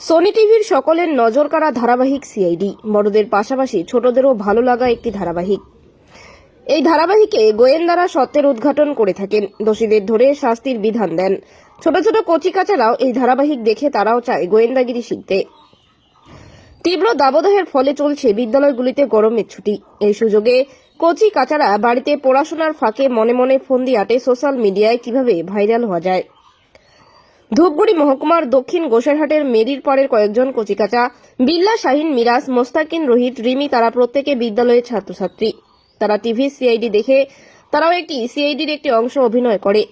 Sony টিভির সকলের নজর কাড়া ধারাবাহিক সিআইডি বড়দের পাশাপাশি ছোটদেরও ভালো লাগা একটি ধারাবাহিক। এই ধারাবাহিকে গোয়েন্দারা সত্যের উদ্ঘাটন করে থাকেন। দোষীদের ধরে শাস্তির বিধান দেন। ছোট ছোট কচিকাচারাও এই ধারাবাহিক দেখে তারাও চায় গোয়েন্দাগিরি শিখতে। তীব্র দাবদাহের ফলে চলছে বিদ্যালয়গুলিতে গরমের ছুটি। এই সুযোগে কচি কাচারা বাড়িতে পড়াশোনার ফাঁকে মনে মনে ফন্দি আটে সোশ্যাল মিডিয়ায় কীভাবে ভাইরাল হওয়া যায়। ধূপগুড়ি মহকুমার দক্ষিণ গোসাইরহাটের মেরির পরের কয়েকজন কচিকাচা, বিল্লা, শাহিন, মিরাজ, মোস্তাকিন, রোহিত, রিমি, তারা প্রত্যেকে বিদ্যালয়ের ছাত্রছাত্রী। তারা টিভি, সিআইডি দেখে, তারাও একটি সিআইডির একটি অংশ অভিনয় করে।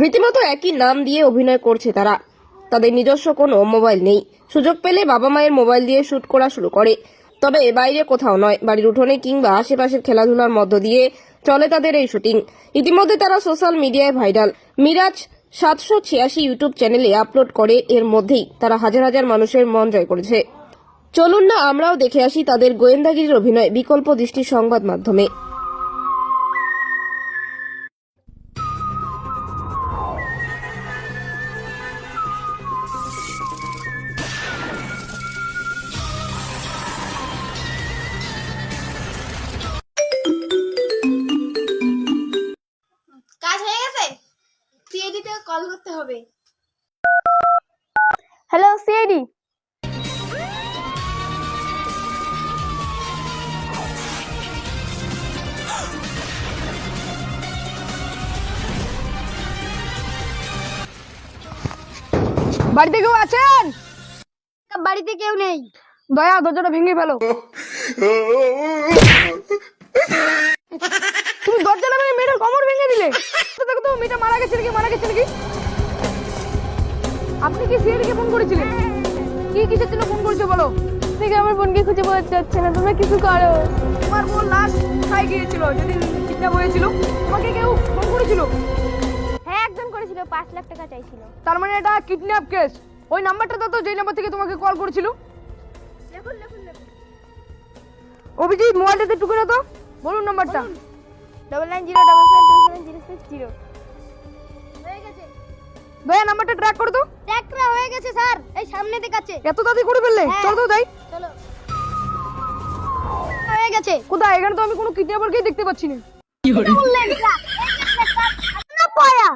রীতিমতো একই নাম দিয়ে অভিনয় করছে তারা। তাদের নিজস্ব কোনো মোবাইল নেই। সুযোগ পেলে বাবা মায়ের মোবাইল দিয়ে শুট করা শুরু করে। তবে বাইরে কোথাও নয়। বাড়ির উঠোনে কিংবা আশেপাশের খেলাধুলার মধ্য দিয়ে চলে তাদের এই শুটিং। ইতিমধ্যে তারা সোশ্যাল মিডিয়ায় ভাইরাল। মিরাজ সাতশো ছিয়াশি ইউটিউব চ্যানেলে আপলোড করে এর মধ্যেই তারা হাজার হাজার মানুষের মন জয় করেছে। চলুন না, আমরাও দেখে আসি তাদের গোয়েন্দাগিরির অভিনয় বিকল্প দৃষ্টি সংবাদ মাধ্যমে। কল করতে হবে। হ্যালো সিআইডি বাড়িতে কেউ আছেন? বাড়িতে কেউ নেই। দয়া দরজাটা ভেঙে ফেলো। তুমি দরজা না ভেঙে মেয়েটার কোমর ভেঙে দিলে তো দেখো তো মেয়েটা মারা গেছে নাকি মারা গেছে নাকি আপনি কি সিআইডিকে ফোন করেছিলেন? কি কিসের জন্য ফোন করেছ বলো? থেকে আমার বোনকে খুঁজে পাওয়া যাচ্ছে না তোমরা কিছু করো। তোমার বোন লাশ কোথায় গিয়েছিল? যেদিন কিডন্যাপ হয়েছিল তোমাকে কেউ ফোন করেছিল? হ্যাঁ একজন করেছিল পাঁচ লাখ টাকা চাইছিল। তার মানে এটা কিডন্যাপ কেস? ওই নাম্বারটা তো যেই নাম্বার থেকে তোমাকে কল করেছিল। লেখুন লেখুন লেখুন। অভিজিৎ মোবাইলটাতে টুকে না তো বলুন নাম্বারটা। Double nine zero double seven two seven zero six zero দয়া নাম্বারটা ট্র্যাক করো তো ট্র্যাকরা হয়ে গেছে স্যার। এই সামনে দেখাচ্ছে এত তাড়াতাড়ি করে ফেললে? হ্যাঁ। চলো তো তাই চলো। হয়ে গেছে। কোথায়? এখানে তো আমি কোনো কিডন্যাপারকেই দেখতে পাচ্ছি না। বললেন ট্রাক না পায়া।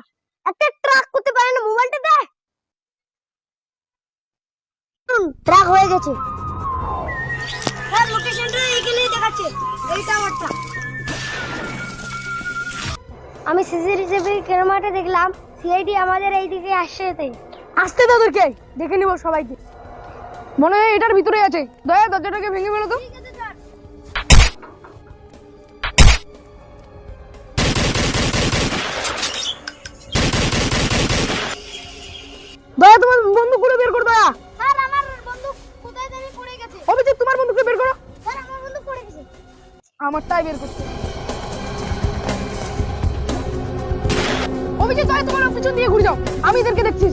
একটা ট্রাক করতে পারে না মোবাইলটা দে। ট্রাক হয়ে গেছে। স্যার লোকেশনটা এইখানেই দেখাচ্ছে। এইটা আমার ট্রাক আমি সিসিটিভি ক্যামেরাটা দেখলাম। সিআইডি আমাদের এইদিকে আসছে তাই। আসতে তাদেরকে দেখে নিব সবাইকে। মনে হয় এটার ভিতরে আছে। দয়া দরজাটাকে ভেঙে ফেলো তো। দয়া তোমার বন্দুক করে বের করো দয়া। স্যার আমার বন্দুক কোথায় জানি পড়ে গেছে। অভিজিৎ তোমার বন্দুকটা বের করো। স্যার আমার বন্দুক পড়ে গেছে। আমারটাই বের করতে। অভিজিৎ দয়া তোমার পিছন দিয়ে ঘুরে যাও। আমি এদেরকে দেখছি